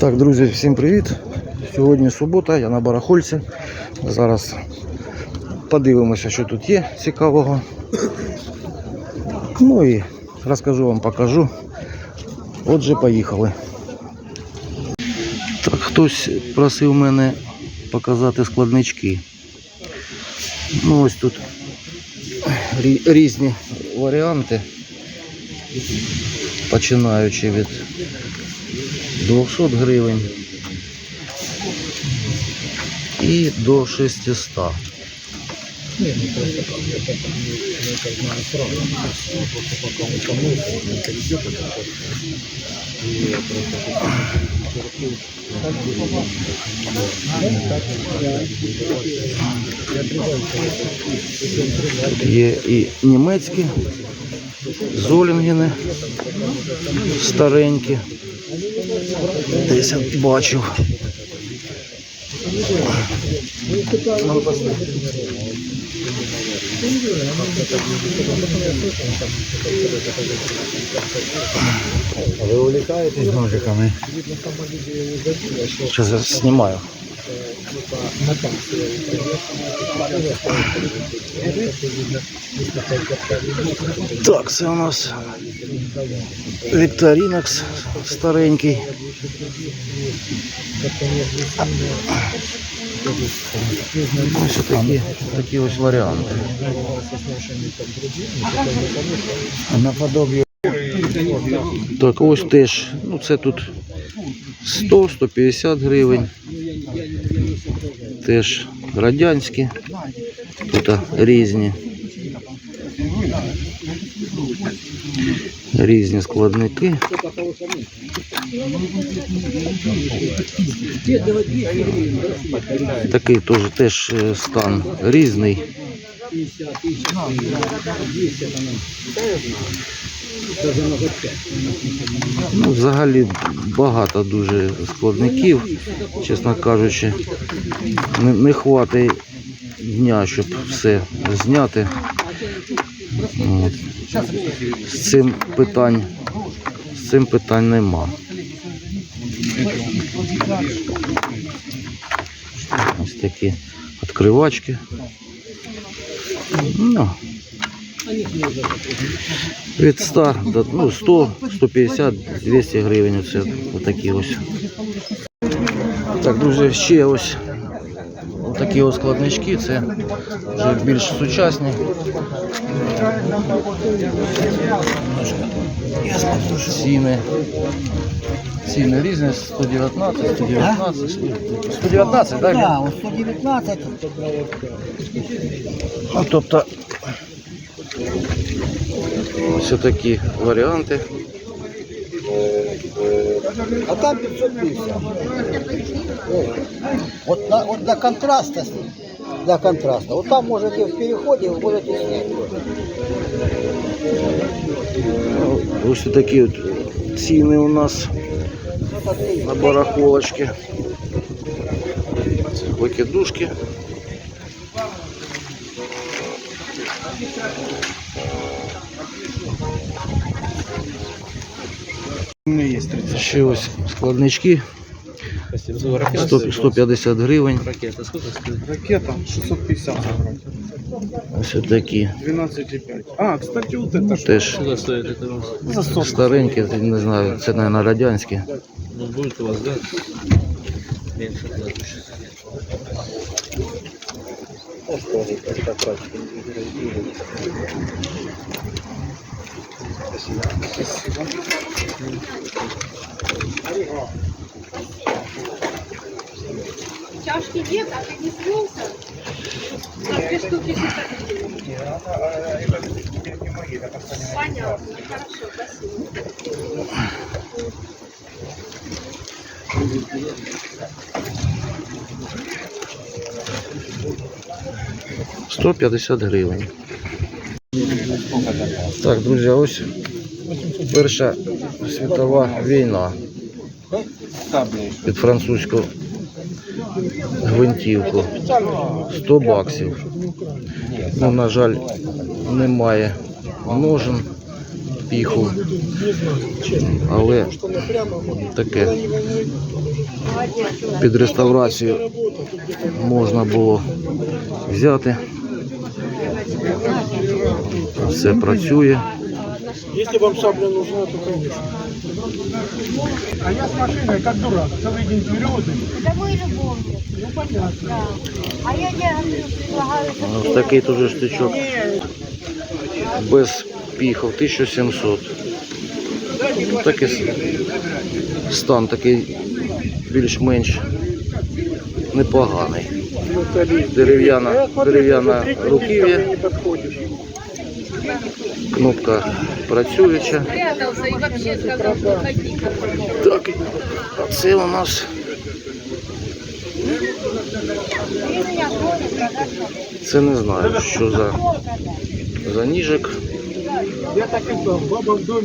Так, друзі, всім привіт. Сьогодні субота, я на барахольці. Зараз подивимося, що тут є цікавого. Ну і розкажу вам, покажу. Отже, поїхали. Так, хтось просив мене показати складнички. Ну ось тут різні варіанти, починаючи від 200 гривень і до 600. Є і німецькі, золінгени старенькі. Десь я бачив. Ви увлікаєтесь ножиками? Що я снимаю. Так, це у нас Вікторінокс старенький. Ось такі, такі ось варіанти. Наподобие Так, ось теж, ну це тут 100-150 гривень. Теж радянські, тут різні. Різні складники. Такий теж, теж е, стан різний. Ну, взагалі багато дуже складників, чесно кажучи. Не, не хватить дня, щоб все зняти. З цим питань, з цим питань нема. Ось такі відкривачки. Ну, від 100 до ну, 100, 150, 200 гривень. Оце отакі ось. Так, друзі, ще ось такі ось складнички, це вже більш сучасні. Ціни. Ціни різні, 119, 119, 119, так? Ось 119. Ну, тобто ось такі варіанти. А там 550. Вот, на, вот для контраста, для контраста. Вот там можете в переходе, вы можете снять. Ось такі от ціни у нас на барахолочці. Це викидушки. Ще ось складнички. 100 150 гривень. Ракета 650 забрать. Ось такі. 12,5. А, кстати, вот это что? Теж За 100. старенькі, не знаю, це, мабуть, радянські. Ну, будет у вас, да? Меньше Чашки нет, а ты не слился? А две штуки сейчас Нет, хорошо, спасибо. Сто пятьдесят гривен. Так, друзі, ось Перша світова війна під французьку гвинтівку. 100 баксів. Ну, на жаль, немає ножен. піху. Але таке під реставрацію можна було взяти. Все працює. Если вам шабля нужна, то конечно. А я с машиной как дурак. Целый день вперед. Это мой любовник. Ну, понятно. Да. А я тебе говорю, предлагаю, Ось такий теж штичок. Без піхов 1700. Ну, Такий стан такий більш-менш непоганий. Дерев'яна, дерев'яна руків'я, Не. Кнопка працююча. Так, а це у нас це не знаю, що за, за ніжик,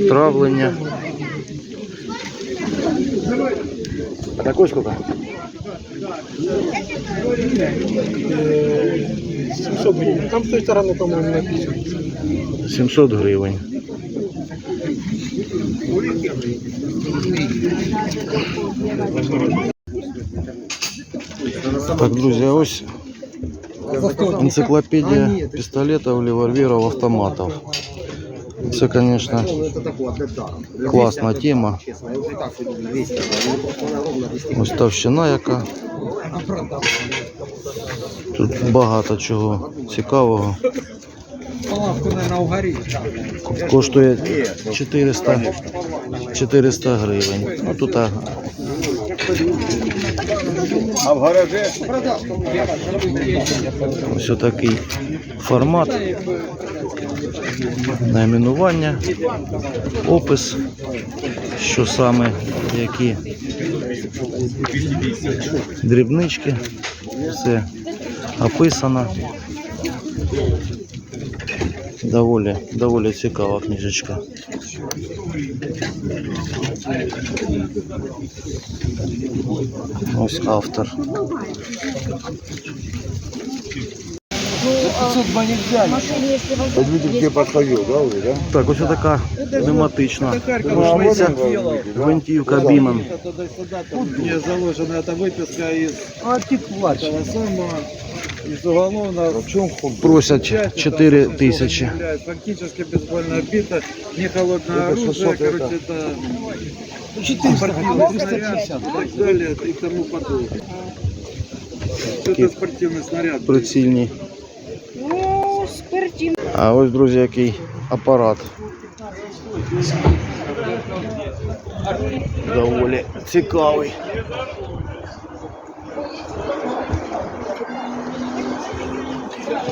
травлення. А такой сколько? 700 гривен. Там с той стороны, по-моему, написано. 700 гривень. Так, друзі, ось енциклопедія пістолетів, револьверів, автоматів. Це, звісно, класна тема. Ось товщина яка. Тут багато чого цікавого. Коштує 400, 400 гривень. Ну тут а, А в гараже? ось такий формат. Найменування, опис, що саме, які дрібнички, все описано. Доволі, доволі цікава книжечка. Ось автор. Люди подходил, да, уже, да? Так, ось така пневматична рушниця, гвинтівка Біман. Мне заложена эта выписка из А ты плачешь. этого самого, из уголовного. В чем хуй? Просять 4 тисячі. Практически бейсбольная бита, не холодное Это оружие, 600 короче, это. это... спортивный снаряд и так далее и тому подобное. Это спортивный снаряд. Прицільні. Ну, спортивный. А ось, друзі, який апарат. Доволі цікавий.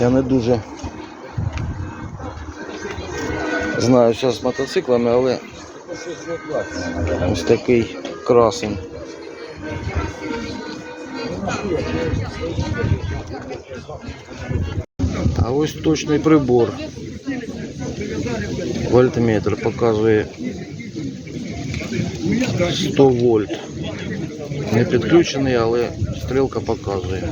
Я не дуже знаю зараз з мотоциклами, але ось такий красень. А ось точний прибор. Вольтметр показує 100 вольт. Не підключений, але стрілка показує.